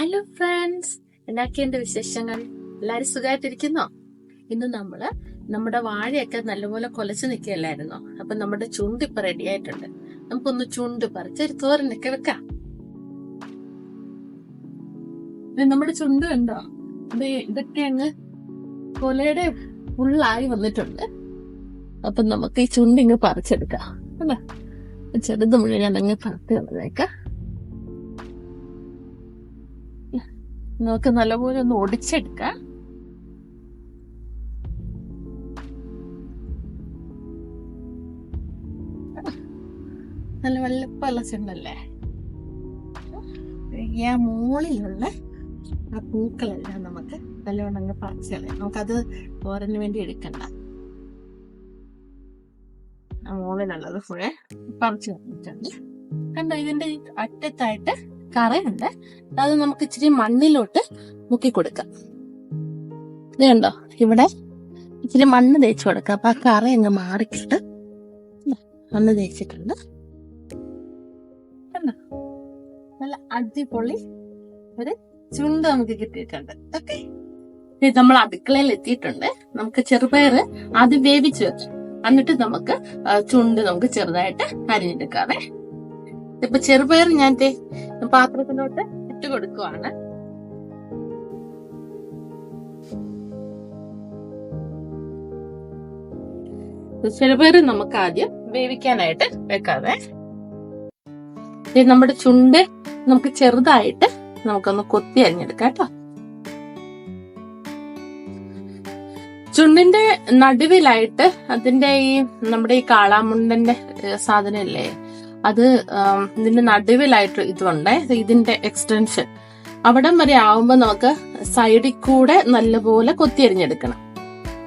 Hello friends എന്നൊക്കെയുണ്ട് വിശേഷങ്ങൾ? എല്ലാരും സുഖമായിട്ടിരിക്കുന്നോ ഇന്ന് നമ്മൾ നമ്മുടെ വാഴയൊക്കെ നല്ലപോലെ കൊലച്ചു നിൽക്കുകയല്ലായിരുന്നു അപ്പൊ നമ്മുടെ ചുണ്ട് ഇപ്പൊ റെഡി ആയിട്ടുണ്ട്. നമുക്കൊന്ന് ചുണ്ട് പറിച്ച് ഒരു തോരനൊക്കെ വെക്കാം. നമ്മുടെ ചുണ്ട് കണ്ടോ? ഇത് ഇതൊക്കെ അങ്ങ് കൊലയുടെ ഉള്ളായി വന്നിട്ടുണ്ട്. അപ്പൊ നമുക്ക് ഈ ചുണ്ട് ഇങ്ങ് പറിച്ചെടുക്കാം. അല്ലേ? ചെറുത് മുഴുവൻ അങ്ങ് പറത്തി കളഞ്ഞേക്കാം. നമുക്ക് നല്ലപോലെ ഒന്ന് ഒടിച്ചെടുക്കാം. നല്ല വല്ലപ്പലച്ചുണ്ടല്ലേ ചെണ്ടല്ലേ മോളിലുള്ള ആ ആ പൂക്കളെല്ലാം നമുക്ക് നല്ലവണ്ണം അങ്ങ് പറിച്ച് കളയാം. നമുക്കത് തോരന് വേണ്ടി എടുക്കണ്ട. ആ മുകളിലുള്ളത് ഫുള്ളെ പറിച്ച് കളഞ്ഞിട്ടുണ്ട്. കണ്ടോ ഇതിന്റെ അറ്റത്തായിട്ട് കറയുണ്ട്. അത് നമുക്ക് ഇച്ചിരി മണ്ണിലോട്ട് മുക്കി കൊടുക്കാം ഇത് കണ്ടോ? ഇവിടെ ഇച്ചിരി മണ്ണ് തേച്ച് കൊടുക്കാം. അപ്പൊ ആ കറ അങ്ങ് മാറിക്കിട്ട് മണ്ണ് തേച്ചിട്ടുണ്ട്. കണ്ടോ? നല്ല അടിപൊളി ഒരു ചുണ്ട് നമുക്ക് കിട്ടിയിട്ടുണ്ട്. ഓക്കെ. നമ്മൾ അടുക്കളയിൽ എത്തിയിട്ടുണ്ട്. നമുക്ക് ചെറുപയർ ആദ്യം വേവിച്ച് വെച്ചു. എന്നിട്ട് നമുക്ക് ചുണ്ട് നമുക്ക് ചെറുതായിട്ട് അരിഞ്ഞെടുക്കാവേ. ഇപ്പൊ ചെറുപയർ ഞാൻ പാത്രത്തിലോട്ട് ഇട്ട് കൊടുക്കുവാണ് ചെറുപയർ നമുക്ക് ആദ്യം വേവിക്കാനായിട്ട് വെക്കാതെ ദേ നമ്മുടെ ചുണ്ട് നമുക്ക് ചെറുതായിട്ട് നമുക്കൊന്ന് കൊത്തി അരിഞ്ഞെടുക്കാം കേട്ടോ. ചുണ്ടിന്റെ നടുവിലായിട്ട് അതിന്റെ ഈ നമ്മുടെ ഈ കാളാമുണ്ടന്റെ സാധനം സാധനമില്ലേ? അത് ഇതിന്റെ നടുവിലായിട്ട് ഇതുണ്ടേ ഇതിന്റെ എക്സ്റ്റൻഷൻ അവിടം വരെ ആവുമ്പോൾ നമുക്ക് സൈഡിൽ കൂടെ നല്ലപോലെ കൊത്തിയരിഞ്ഞെടുക്കണം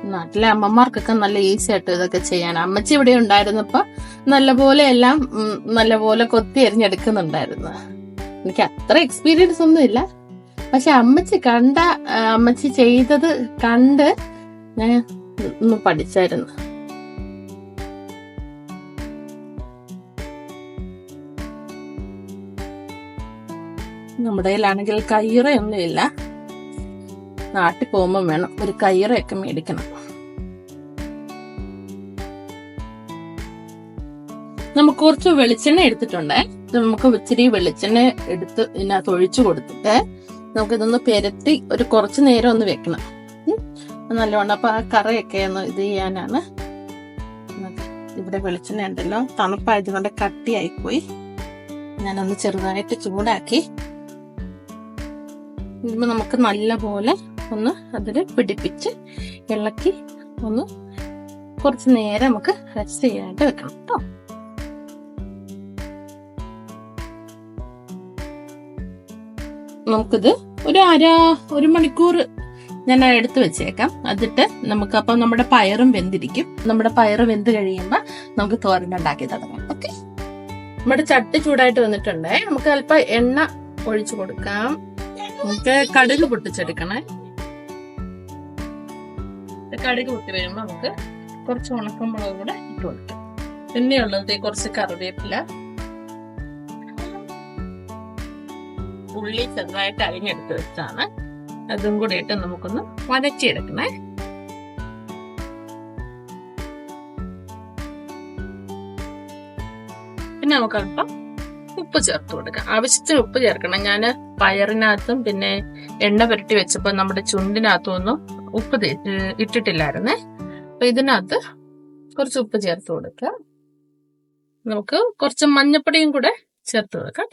നാട്ടിലെ അമ്മമാർക്കൊക്കെ നല്ല ഈസി ആയിട്ട് ഇതൊക്കെ ചെയ്യാൻ അമ്മച്ചി ഇവിടെ ഉണ്ടായിരുന്നപ്പോ നല്ലപോലെ എല്ലാം നല്ലപോലെ കൊത്തി എറിഞ്ഞെടുക്കുന്നുണ്ടായിരുന്നു എനിക്ക് അത്ര എക്സ്പീരിയൻസ് ഒന്നുമില്ല പക്ഷെ അമ്മച്ചി കണ്ട അമ്മച്ചി ചെയ്തത് കണ്ട് ഞാൻ ഒന്ന് പഠിച്ചായിരുന്നു. നമ്മുടെ കയ്യിലാണെങ്കിൽ കയ്യറയൊന്നുമില്ല നാട്ടിൽ പോകുമ്പോൾ വേണം ഒരു കയ്യറയൊക്കെ മേടിക്കണം. നമുക്ക് കുറച്ച് വെളിച്ചെണ്ണ എടുത്തിട്ടുണ്ട്. നമുക്ക് ഇച്ചിരി വെളിച്ചെണ്ണ എടുത്ത് ഇതിനകത്ത് ഒഴിച്ചു കൊടുത്തിട്ട് നമുക്കിതൊന്ന് പെരട്ടി ഒരു കുറച്ച് നേരം ഒന്ന് വെക്കണം. നല്ലോണം അപ്പൊ ആ കറയൊക്കെ ഒന്ന് ഇത് ചെയ്യാനാണ്. ഇവിടെ വെളിച്ചെണ്ണ ഉണ്ടല്ലോ. തണുപ്പായതുകൊണ്ട് കട്ടിയായി കട്ടിയായിപ്പോയി. ഞാനൊന്ന് ചെറുതായിട്ട് ചൂടാക്കി ഇതുമ്പോ നമുക്ക് നല്ലപോലെ ഒന്ന് അതിൽ പിടിപ്പിച്ച് ഇളക്കി ഒന്ന് കുറച്ച് നേരം നമുക്ക് റെസ്റ്റ് ചെയ്യാനായിട്ട് വെക്കണം കേട്ടോ നമുക്കിത് ഒരു അര ഒരു മണിക്കൂർ ഞാൻ എടുത്ത് വെച്ചേക്കാം. അതിട്ട് നമുക്ക് അപ്പം നമ്മുടെ പയറും വെന്തിരിക്കും. നമ്മുടെ പയറ് വെന്ത് കഴിയുമ്പോൾ നമുക്ക് തോരൻ ഉണ്ടാക്കി തുടങ്ങാം. ഓക്കെ നമ്മുടെ ചട്ടി ചൂടായിട്ട് വന്നിട്ടുണ്ടേ. നമുക്ക് അല്പം എണ്ണ ഒഴിച്ചു കൊടുക്കാം. നമുക്ക് കടുക് പൊട്ടിച്ചെടുക്കണേ. കടുക് പൊട്ടി വരുമ്പോ നമുക്ക് കുറച്ച് ഉണക്കമുളക് കൂടെ ഇട്ട് കൊടുക്കാം. പിന്നെയുള്ളത് കുറച്ച് കറിവേപ്പില. ഉള്ളി ചെറുതായിട്ട് അരിഞ്ഞെടുത്ത് വെച്ചാണ്. അതും കൂടി ഇട്ട് നമുക്കൊന്ന് വരച്ചെടുക്കണേ പിന്നെ നമുക്ക് അല്പം ഉപ്പ് ചേർത്ത് കൊടുക്കുക. ആവശ്യത്തിന് ഉപ്പ് ചേർക്കണം. ഞാൻ പയറിനകത്തും പിന്നെ എണ്ണ പുരട്ടി വെച്ചപ്പോൾ നമ്മുടെ ചുണ്ടിനകത്തും ഒന്നും ഉപ്പ് ഇട്ടിട്ടില്ലായിരുന്നേ. അപ്പൊ ഇതിനകത്ത് കുറച്ച് ഉപ്പ് ചേർത്ത് കൊടുക്കുക. നമുക്ക് കുറച്ച് മഞ്ഞപ്പൊടിയും കൂടെ ചേർത്ത് കൊടുക്കാം.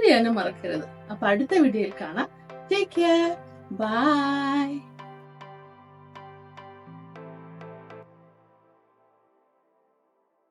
ചെയ്യാനും മറക്കരുത്. അപ്പൊ അടുത്ത വീഡിയോയിൽ കാണാം. Take care bye